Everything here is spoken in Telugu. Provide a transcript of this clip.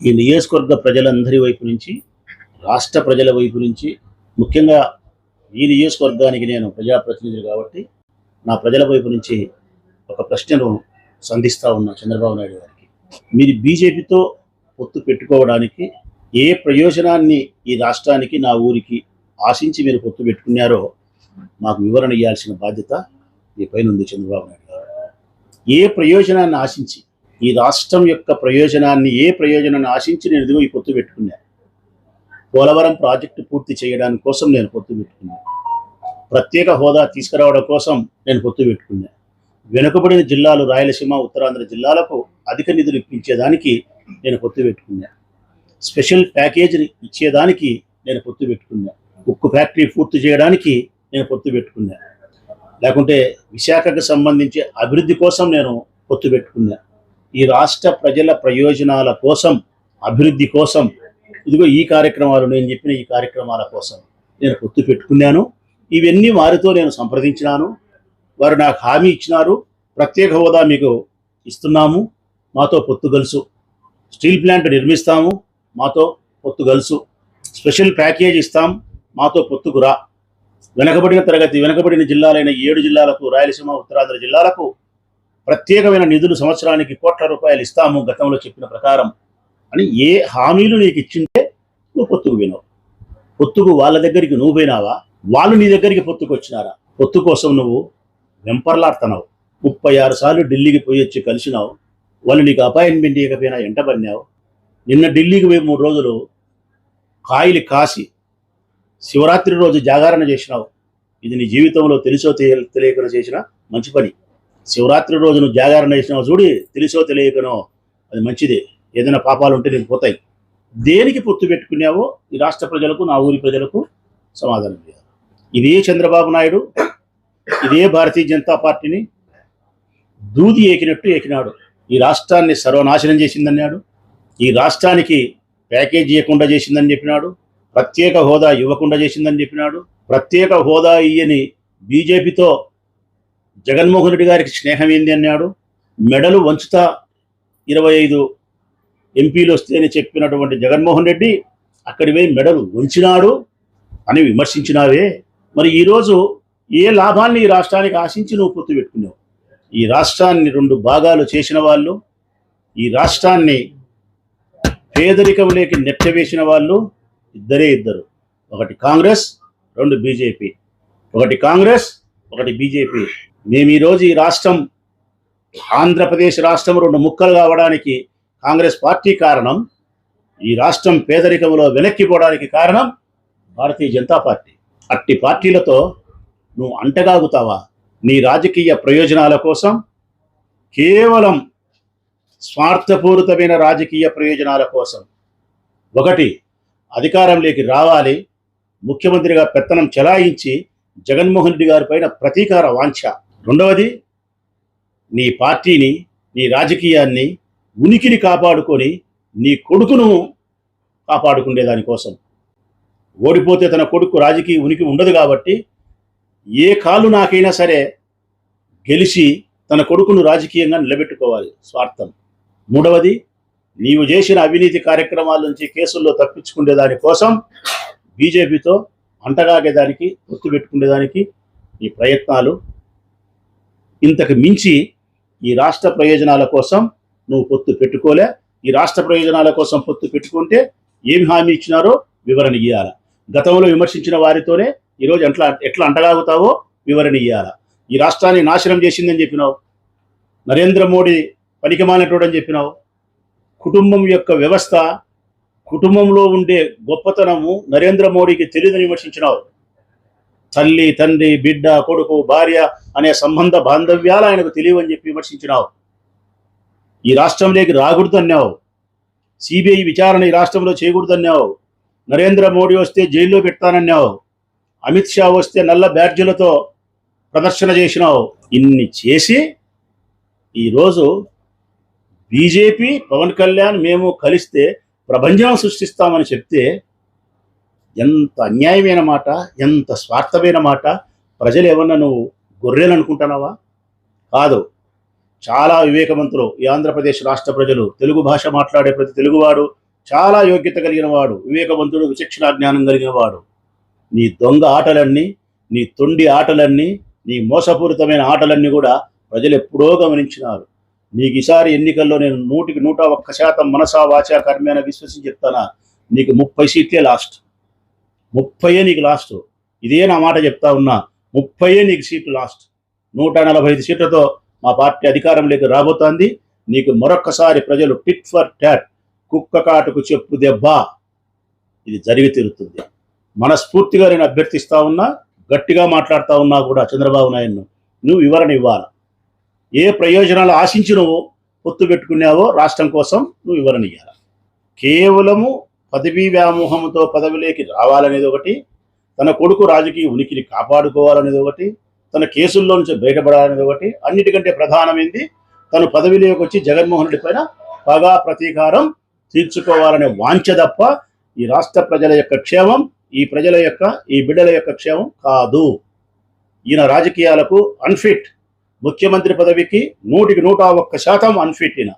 ఈ నియోజకవర్గ ప్రజలందరి వైపు నుంచి రాష్ట్ర ప్రజల వైపు నుంచి ముఖ్యంగా ఈ నియోజకవర్గానికి నేను ప్రజాప్రతినిధి కాబట్టి నా ప్రజల వైపు నుంచి ఒక ప్రశ్నను సంధిస్తూ ఉన్నా చంద్రబాబు నాయుడు గారికి. మీరు బీజేపీతో పొత్తు పెట్టుకోవడానికి ఏ ప్రయోజనాన్ని ఈ రాష్ట్రానికి నా ఊరికి ఆశించి మీరు పొత్తు పెట్టుకున్నారో మాకు వివరణ ఇవ్వాల్సిన బాధ్యత మీ పైన ఉంది చంద్రబాబు నాయుడు గారు. ఏ ప్రయోజనాన్ని ఆశించి ఈ రాష్ట్రం యొక్క ప్రయోజనాన్ని ఏ ప్రయోజనాన్ని ఆశించి నేను ఇదిగో ఈ పొత్తు పెట్టుకున్నాను పోలవరం ప్రాజెక్టు పూర్తి చేయడానికి కోసం నేను పొత్తు పెట్టుకున్నాను. ప్రత్యేక హోదా తీసుకురావడం కోసం నేను పొత్తు పెట్టుకున్నాను. వెనుకబడిన జిల్లాలు రాయలసీమ ఉత్తరాంధ్ర జిల్లాలకు అధిక నిధులు ఇప్పించేదానికి నేను పొత్తు పెట్టుకున్నాను. స్పెషల్ ప్యాకేజీని ఇచ్చేదానికి నేను పొత్తు పెట్టుకున్నా ఉక్కు ఫ్యాక్టరీ పూర్తి చేయడానికి నేను పొత్తు పెట్టుకున్నా లేకుంటే విశాఖకు సంబంధించి అభివృద్ధి కోసం నేను పొత్తు పెట్టుకున్నా ఈ రాష్ట్ర ప్రజల ప్రయోజనాల కోసం అభివృద్ధి కోసం ఇదిగో ఈ కార్యక్రమాలు నేను చెప్పిన ఈ కార్యక్రమాల కోసం నేను గుర్తు పెట్టుకున్నాను. ఇవన్నీ వారితో నేను సంప్రదించినాను. వారు నాకు హామీ ఇచ్చినారు. ప్రత్యేక హోదా మీకు ఇస్తున్నాము. మాతో పొత్తు గలుసు. స్టీల్ ప్లాంట్ నిర్మిస్తాము. మాతో పొత్తు గలుసు. స్పెషల్ ప్యాకేజ్ ఇస్తాం. మాతో పొత్తుకురా వెనకబడిన తరగతి వెనకబడిన జిల్లాలైన ఏడు జిల్లాలకు రాయలసీమ ఉత్తరాంధ్ర జిల్లాలకు ప్రత్యేకమైన నిధులు సంవత్సరానికి కోట్ల రూపాయలు ఇస్తాము గతంలో చెప్పిన ప్రకారం అని ఏ హామీలు నీకు ఇచ్చింటే నువ్వు పొత్తుకు వినవు పొత్తుకు వాళ్ళ దగ్గరికి నువ్వు పోయినావా? వాళ్ళు నీ దగ్గరికి పొత్తుకు వచ్చినారా? పొత్తు కోసం నువ్వు వెంపర్లాడుతున్నావు. ముప్పై ఆరు సార్లు ఢిల్లీకి పోయి వచ్చి కలిసినావు. వాళ్ళు నీకు అపాయింట్మెంట్ ఇవ్వకపోయినా ఎంట పడినావు. నిన్న ఢిల్లీకి పోయి మూడు రోజులు కాయలు కాసి శివరాత్రి రోజు జాగరణ చేసినావు. ఇది నీ జీవితంలో తెలుసో తెలియకుండా చేసిన మంచి పని. శివరాత్రి రోజున జాగరణ చేసినావు చూడి తెలుసో తెలియకనో అది మంచిదే. ఏదైనా పాపాలు ఉంటే నీకు పోతాయి. దేనికి పొత్తు పెట్టుకున్నావో ఈ రాష్ట్ర ప్రజలకు నా ఊరి ప్రజలకు సమాధానం చేయాలి ఇదే చంద్రబాబు నాయుడు ఇదే భారతీయ జనతా పార్టీని దూది ఏకినట్టు ఏకినాడు. ఈ రాష్ట్రాన్ని సర్వనాశనం చేసిందన్నాడు. ఈ రాష్ట్రానికి ప్యాకేజ్ ఇవ్వకుండా చేసిందని చెప్పినాడు. ప్రత్యేక హోదా ఇవ్వకుండా చేసిందని చెప్పినాడు. ప్రత్యేక హోదా ఇయ్యని బీజేపీతో జగన్మోహన్ రెడ్డి గారికి స్నేహం ఏంది అన్నాడు. మెడలు వంచుతా ఇరవై ఐదు ఎంపీలు వస్తేనే చెప్పినటువంటి జగన్మోహన్ రెడ్డి అక్కడి పోయి మెడలు వంచినాడు అని విమర్శించినావే. మరి ఈరోజు ఏ లాభాన్ని ఈ రాష్ట్రానికి ఆశించి నువ్వు పొత్తు పెట్టుకున్నావు? ఈ రాష్ట్రాన్ని రెండు భాగాలు చేసిన వాళ్ళు ఈ రాష్ట్రాన్ని పేదరికంలోకి నెట్టవేసిన వాళ్ళు ఇద్దరే ఇద్దరు. ఒకటి కాంగ్రెస్ రెండు బీజేపీ. ఒకటి కాంగ్రెస్ ఒకటి బీజేపీ. మేము ఈరోజు ఈ రాష్ట్రం ఆంధ్రప్రదేశ్ రాష్ట్రం రెండు ముక్కలు కావడానికి కాంగ్రెస్ పార్టీ కారణం ఈ రాష్ట్రం పేదరికంలో వెనక్కిపోవడానికి కారణం భారతీయ జనతా పార్టీ. అట్టి పార్టీలతో నువ్వు అంటగాగుతావా? నీ రాజకీయ ప్రయోజనాల కోసం కేవలం స్వార్థపూరితమైన రాజకీయ ప్రయోజనాల కోసం. ఒకటి అధికారంలోకి రావాలి ముఖ్యమంత్రిగా పెత్తనం చెలాయించి జగన్మోహన్ రెడ్డి గారి పైన ప్రతీకార వాంఛ. రెండవది నీ పార్టీని నీ రాజకీయాన్ని ఉనికిని కాపాడుకొని నీ కొడుకును కాపాడుకునే దానికోసం ఓడిపోతే తన కొడుకు రాజకీయ ఉనికి ఉండదు కాబట్టి ఏ కాలు నాకైనా సరే గెలిచి తన కొడుకును రాజకీయంగా నిలబెట్టుకోవాలి స్వార్థం. మూడవది నీవు చేసిన అవినీతి కార్యక్రమాల నుంచి కేసుల్లో తప్పించుకునే దానికోసం బీజేపీతో అంటగాగేదానికి పొత్తు పెట్టుకునేదానికి ఈ ప్రయత్నాలు ఇంతకు మించి ఈ రాష్ట్ర ప్రయోజనాల కోసం నువ్వు పొత్తు పెట్టుకోలే. ఈ రాష్ట్ర ప్రయోజనాల కోసం పొత్తు పెట్టుకుంటే ఏమి హామీ ఇచ్చినారో వివరణ ఇవ్వాలి గతంలో విమర్శించిన వారితోనే ఈరోజు ఎట్లా ఎట్లా అంటగాగుతావో వివరణ ఇవ్వాలి ఈ రాష్ట్రాన్ని నాశనం చేసిందని చెప్పినావు. నరేంద్ర మోడీ పనికిమాలినటువంటి అని చెప్పినావు. కుటుంబం యొక్క వ్యవస్థ కుటుంబంలో ఉండే గొప్పతనము నరేంద్ర మోడీకి తెలియదని విమర్శించినావు. తల్లి తండ్రి బిడ్డ కొడుకు భార్య అనే సంబంధ బాంధవ్యాలు ఆయనకు తెలియవని చెప్పి విమర్శించినావు. ఈ రాష్ట్రంలోకి రాకూడదన్నావు. సిబిఐ విచారణ ఈ రాష్ట్రంలో చేయకూడదన్నావు. నరేంద్ర మోడీ వస్తే జైల్లో పెడతానన్నావు. అమిత్ షా వస్తే నల్ల బ్యాడ్జీలతో ప్రదర్శన చేసినావు. ఇన్ని చేసి ఈరోజు బీజేపీ పవన్ కళ్యాణ్ మేము కలిస్తే ప్రపంచం సృష్టిస్తామని చెప్తే ఎంత అన్యాయమైన మాట ఎంత స్వార్థమైన మాట ప్రజలు ఏమన్నా నువ్వు గొర్రెలు అనుకుంటున్నావా కాదు. చాలా వివేకవంతులు ఈ ఆంధ్రప్రదేశ్ రాష్ట్ర ప్రజలు తెలుగు భాష మాట్లాడే ప్రతి తెలుగువాడు చాలా యోగ్యత కలిగిన వాడు వివేకవంతుడు విచక్షణ జ్ఞానం కలిగిన వాడు. నీ దొంగ ఆటలన్నీ నీ తొండి ఆటలన్నీ నీ మోసపూరితమైన ఆటలన్నీ కూడా ప్రజలు ఎప్పుడో గమనించినారు. నీకు ఈసారి ఎన్నికల్లో నేను నూటికి నూట ఒక్క శాతం మనసా వాచా కర్మేన విశ్వసించి చెప్తానా? నీకు ముప్పై సీట్లే లాస్ట్. ముప్పయే నీకు లాస్ట్ ఇదే నా మాట చెప్తా ఉన్నా. ముప్పయే నీకు సీట్లు లాస్ట్ నూట నలభై ఐదు సీట్లతో మా పార్టీ అధికారంలోకి రాబోతోంది. నీకు మరొక్కసారి ప్రజలు టిట్ ఫర్ ట్యాట్ కుక్క కాటుకు చెప్పు దెబ్బ. ఇది జరిగి తీరుతుంది. మనస్ఫూర్తిగా నేను అభ్యర్థిస్తా ఉన్నా గట్టిగా మాట్లాడుతా ఉన్నా కూడా చంద్రబాబు నాయుడు నువ్వు వివరణ ఇవ్వాలి? ఏ ప్రయోజనాలు ఆశించి నువ్వు పొత్తు పెట్టుకున్నావో రాష్ట్రం కోసం నువ్వు వివరణ ఇవ్వాలి కేవలము పదవీ వ్యామోహంతో పదవిలోకి రావాలనేది ఒకటి తన కొడుకు రాజకీయ ఉనికిని కాపాడుకోవాలనేది ఒకటి తన కేసుల్లో నుంచి బయటపడాలనేది ఒకటి అన్నిటికంటే ప్రధానమైంది తను పదవిలోకి వచ్చి జగన్మోహన్ రెడ్డి పైన పగా ప్రతీకారం తీర్చుకోవాలనే వాంఛ తప్ప ఈ రాష్ట్ర ప్రజల యొక్క క్షేమం ఈ ప్రజల యొక్క ఈ బిడ్డల యొక్క క్షేమం కాదు. ఈయన రాజకీయాలకు అన్ఫిట్ ముఖ్యమంత్రి పదవికి నూటికి నూట ఒక్క శాతం అన్ఫిట్ ఈయన.